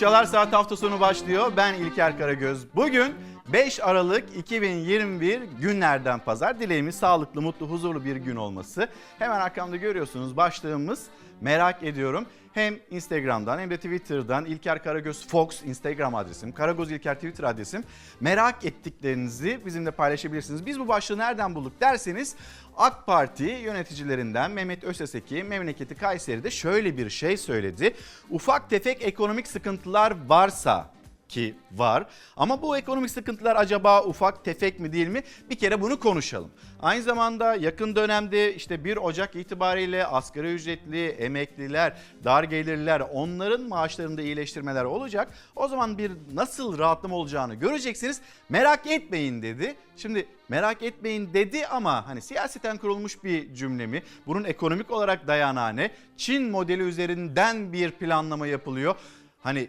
Çalar Saat hafta sonu başlıyor. Ben İlker Karagöz. Bugün 5 Aralık 2021 günlerden pazar. Dileğimiz sağlıklı, mutlu, huzurlu bir gün olması. Hemen arkamda görüyorsunuz başlığımız merak ediyorum. Hem Instagram'dan hem de Twitter'dan İlker Karagöz Fox Instagram adresim, Karagöz İlker Twitter adresim. Merak ettiklerinizi bizimle paylaşabilirsiniz. Biz bu başlığı nereden bulduk derseniz AK Parti yöneticilerinden Mehmet Özeseki memleketi Kayseri'de şöyle bir şey söyledi. Ufak tefek ekonomik sıkıntılar varsa ki var. Ama bu ekonomik sıkıntılar acaba ufak tefek mi değil mi? Bir kere bunu konuşalım. Aynı zamanda yakın dönemde işte 1 Ocak itibariyle asgari ücretli, emekliler, dar gelirliler onların maaşlarında iyileştirmeler olacak. O zaman bir nasıl rahatlama olacağını göreceksiniz. Merak etmeyin dedi. Şimdi merak etmeyin dedi ama hani siyaseten kurulmuş bir cümle mi? Bunun ekonomik olarak dayanağı ne? Çin modeli üzerinden bir planlama yapılıyor. Hani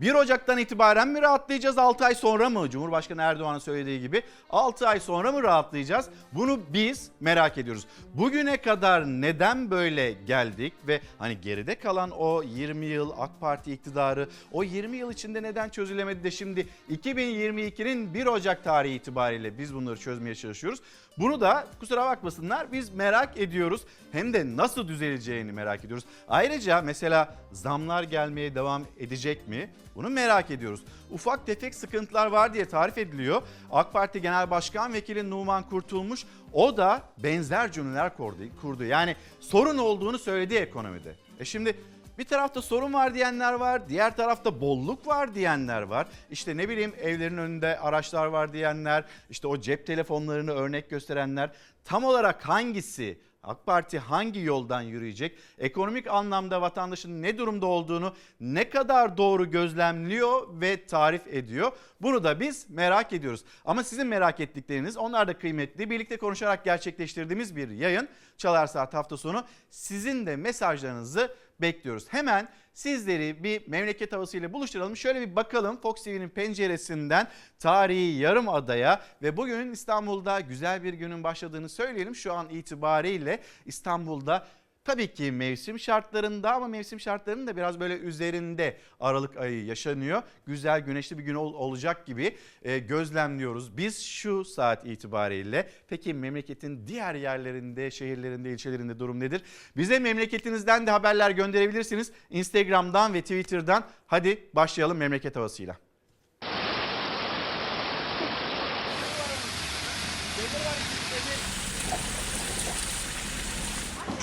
1 Ocak'tan itibaren mi rahatlayacağız 6 ay sonra mı? Cumhurbaşkanı Erdoğan'ın söylediği gibi 6 ay sonra mı rahatlayacağız? Bunu biz merak ediyoruz. Bugüne kadar neden böyle geldik ve hani geride kalan o 20 yıl AK Parti iktidarı o 20 yıl içinde neden çözülemedi de şimdi 2022'nin 1 Ocak tarihi itibariyle biz bunları çözmeye çalışıyoruz. Bunu da kusura bakmasınlar biz merak ediyoruz. Hem de nasıl düzeleceğini merak ediyoruz. Ayrıca mesela zamlar gelmeye devam edecek mi? Bunu merak ediyoruz. Ufak tefek sıkıntılar var diye tarif ediliyor. AK Parti Genel Başkan Vekili Numan Kurtulmuş o da benzer cümleler kurdu. Yani sorun olduğunu söyledi ekonomide. E şimdi bir tarafta sorun var diyenler var, diğer tarafta bolluk var diyenler var. İşte ne bileyim evlerin önünde araçlar var diyenler, işte o cep telefonlarını örnek gösterenler. Tam olarak hangisi AK Parti hangi yoldan yürüyecek? Ekonomik anlamda vatandaşın ne durumda olduğunu ne kadar doğru gözlemliyor ve tarif ediyor? Bunu da biz merak ediyoruz. Ama sizin merak ettikleriniz onlar da kıymetli. Birlikte konuşarak gerçekleştirdiğimiz bir yayın. Çalar Saat hafta sonu sizin de mesajlarınızı bekliyoruz. Hemen sizleri bir memleket havasıyla buluşturalım. Şöyle bir bakalım Fox TV'nin penceresinden tarihi yarım adaya ve bugün İstanbul'da güzel bir günün başladığını söyleyelim. Şu an itibariyle İstanbul'da Tabii ki mevsim şartlarında ama mevsim şartlarının da biraz böyle üzerinde Aralık ayı yaşanıyor. Güzel güneşli bir gün ol- olacak gibi e, gözlemliyoruz. Biz şu saat itibariyle peki memleketin diğer yerlerinde, şehirlerinde, ilçelerinde durum nedir? Bize memleketinizden de haberler gönderebilirsiniz. Instagram'dan ve Twitter'dan. Hadi başlayalım memleket havasıyla.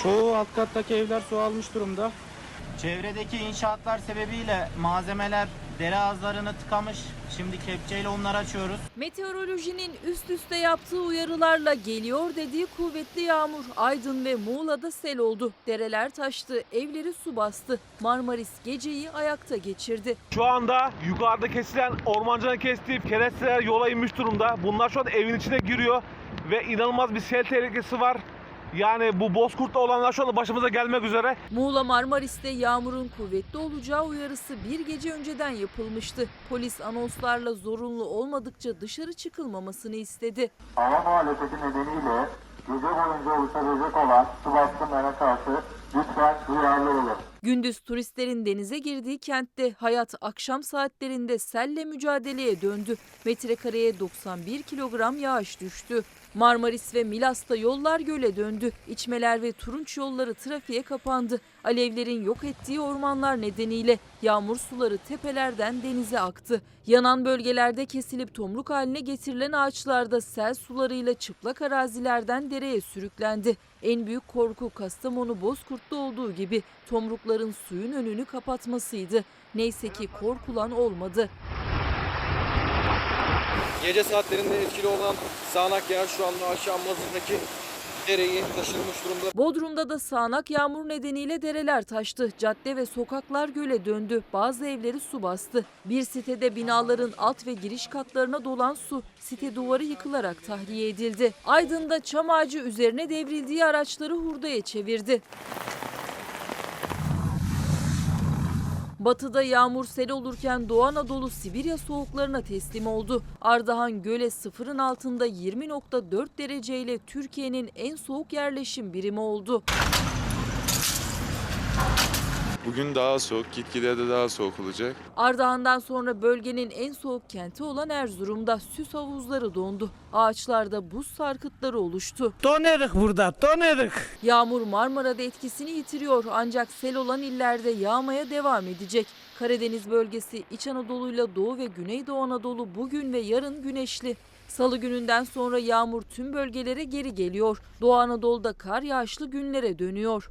Çoğu alt kattaki evler su almış durumda. Çevredeki inşaatlar sebebiyle malzemeler dere ağızlarını tıkamış. Şimdi kepçeyle onları açıyoruz. Meteorolojinin üst üste yaptığı uyarılarla geliyor dediği kuvvetli yağmur Aydın ve Muğla'da sel oldu. Dereler taştı, evleri su bastı. Marmaris geceyi ayakta geçirdi. Şu anda yukarıda kesilen ormancının kestiği keresteler yola inmiş durumda. Bunlar şu an evin içine giriyor ve inanılmaz bir sel tehlikesi var. Yani bu bozkurtla olanlar şu anda başımıza gelmek üzere. Muğla Marmaris'te yağmurun kuvvetli olacağı uyarısı bir gece önceden yapılmıştı. Polis anonslarla zorunlu olmadıkça dışarı çıkılmamasını istedi. hava muhalefeti nedeniyle gece boyunca oluşabilecek olan su baskınlarına karşı lütfen duyarlı olun. Gündüz turistlerin denize girdiği kentte hayat akşam saatlerinde selle mücadeleye döndü. Metrekareye 91 kilogram yağış düştü. Marmaris ve Milas'ta yollar göle döndü. İçmeler ve turunç yolları trafiğe kapandı. Alevlerin yok ettiği ormanlar nedeniyle yağmur suları tepelerden denize aktı. Yanan bölgelerde kesilip tomruk haline getirilen ağaçlarda sel sularıyla çıplak arazilerden dereye sürüklendi. En büyük korku Kastamonu Bozkurt'ta olduğu gibi tomrukların suyun önünü kapatmasıydı. Neyse ki korkulan olmadı. Gece saatlerinde etkili olan sağanak yağış şu anda aşağı Mazır'daki dereyi taşırmış durumda. Bodrum'da da sağanak yağmur nedeniyle dereler taştı. Cadde ve sokaklar göle döndü. Bazı evleri su bastı. Bir sitede binaların alt ve giriş katlarına dolan su site duvarı yıkılarak tahliye edildi. Aydın'da çam ağacı üzerine devrildiği araçları hurdaya çevirdi. Batıda yağmur sel olurken Doğu Anadolu Sibirya soğuklarına teslim oldu. Ardahan Göle sıfırın altında 20.4 dereceyle Türkiye'nin en soğuk yerleşim birimi oldu. Bugün daha soğuk, gitgide de daha soğuk olacak. Ardahan'dan sonra bölgenin en soğuk kenti olan Erzurum'da süs havuzları dondu. Ağaçlarda buz sarkıtları oluştu. Donerik burada, donerik. Yağmur Marmara'da etkisini yitiriyor ancak sel olan illerde yağmaya devam edecek. Karadeniz bölgesi, İç Anadolu'yla Doğu ve Güneydoğu Anadolu bugün ve yarın güneşli. Salı gününden sonra yağmur tüm bölgelere geri geliyor. Doğu Anadolu'da kar yağışlı günlere dönüyor.